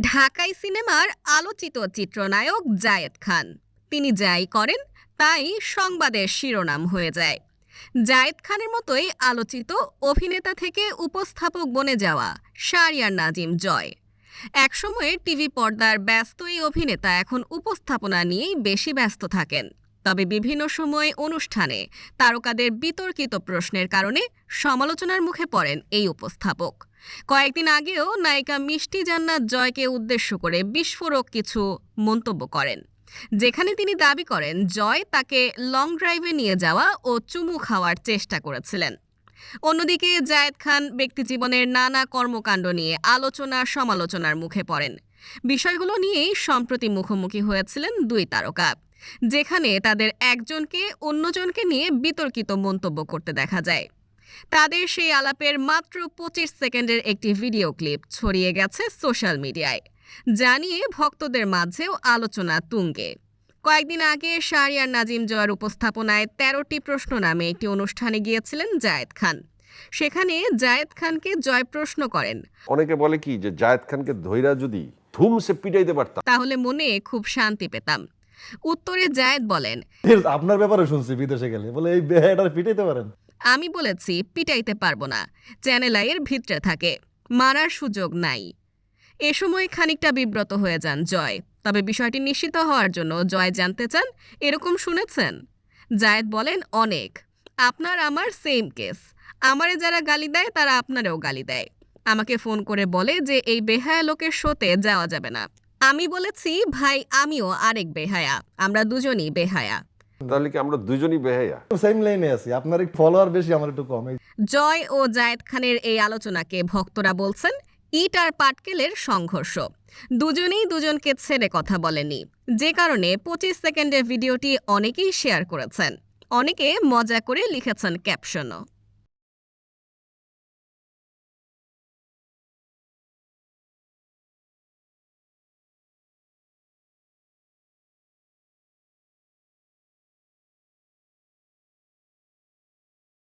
ঢাকাই সিনেমার আলোচিত চিত্রনায়ক জায়েদ খান। তিনি যাই করেন, তাই সংবাদের শিরোনাম হয়ে যায়। জায়েদ খানের মতোই আলোচিত অভিনেতা থেকে উপস্থাপক বনে যাওয়া শারিয়ার নাজিম জয়। একসময়ে টিভি পর্দার ব্যস্ত এই অভিনেতা এখন উপস্থাপনা নিয়েই বেশি ব্যস্ত থাকেন। তবে বিভিন্ন সময়ে অনুষ্ঠানে তারকাদের বিতর্কিত প্রশ্নের কারণে সমালোচনার মুখে পড়েন এই উপস্থাপক। কয়েকদিন আগেও নায়িকা মিষ্টি জান্নাত জয়কে উদ্দেশ্য করে বিস্ফোরক কিছু মন্তব্য করেন। যেখানে তিনি দাবি করেন, জয় তাকে লং ড্রাইভে নিয়ে যাওয়া ও চুমু খাওয়ার চেষ্টা করেছিলেন। অন্যদিকে জায়েদ খান ব্যক্তিজীবনের নানা কর্মকাণ্ড নিয়ে আলোচনা সমালোচনার মুখে পড়েন। বিষয়গুলো নিয়েই সম্প্রতি মুখোমুখি হয়েছিলেন দুই তারকা। যেখানে তাদের একজনকে অন্যজনকে নিয়ে বিতর্কিত মন্তব্য করতে দেখা যায়। তাদের সেই আলাপের মাত্র পঁচিশ সেকেন্ডের একটি ভিডিও ক্লিপ ছড়িয়ে গেছে সোশ্যাল মিডিয়ায় জানিয়ে ভক্তদের মাঝেও আলোচনা তুঙ্গে। কয়েকদিন আগে শাহরিয়ার নাজিম জয়ের উপস্থাপনায় তেরোটি প্রশ্ন নামে একটি অনুষ্ঠানে গিয়েছিলেন জায়েদ খান। সেখানে জায়েদ খানকে জয় প্রশ্ন করেন। অনেকে বলে কি যে জায়েদ খানকে ধৈরা যদি ধুমসে পিটাইতে পারতাম। তাহলে মনে খুব শান্তি পেতাম। উত্তরে জায়েদ বলেন আপনার ব্যাপারে শুনছি বিদেশে গেলে। বলে এই বেহাটার পিটাইতে পারেন? আমি বলেছি পিটাইতে পারব না। চ্যানেল আইয়ের ভিতরে থাকে। মারার সুযোগ নাই। এ সময় খানিকটা বিব্রত হয়ে যান জয়। তবে বিষয়টি নিশ্চিত হওয়ার জন্য জয় জানতে চান এরকম শুনেছেন? জায়েদ বলেন অনেক। আপনার আমার সেম কেস আমারে যারা গালি দেয় তারা আপনারেও গালি দেয়। আমাকে ফোন করে বলে যে এই বেহায়া লোকের শোতে যাওয়া যাবে না। আমি বলেছি ভাই আমিও আরেক বেহায়া। আমরা দুজনই বেহায়া। তাহলে কি আমরা দুজনই বেহাইয়া সেম লাইনে আছি। আপনার একটু ফলোয়ার বেশি আমার একটু কম। জয় ও জায়েদ খানের এই আলোচনাকে ভক্তরা বলছেন ইট আর পাটকেলের সংঘর্ষ। দুজনেই দুজনকে ছেড়ে কথা বলেনি যে কারণে পঁচিশ সেকেন্ডের ভিডিওটি অনেকেই শেয়ার করেছেন। অনেকে মজা করে লিখেছেন ক্যাপশনও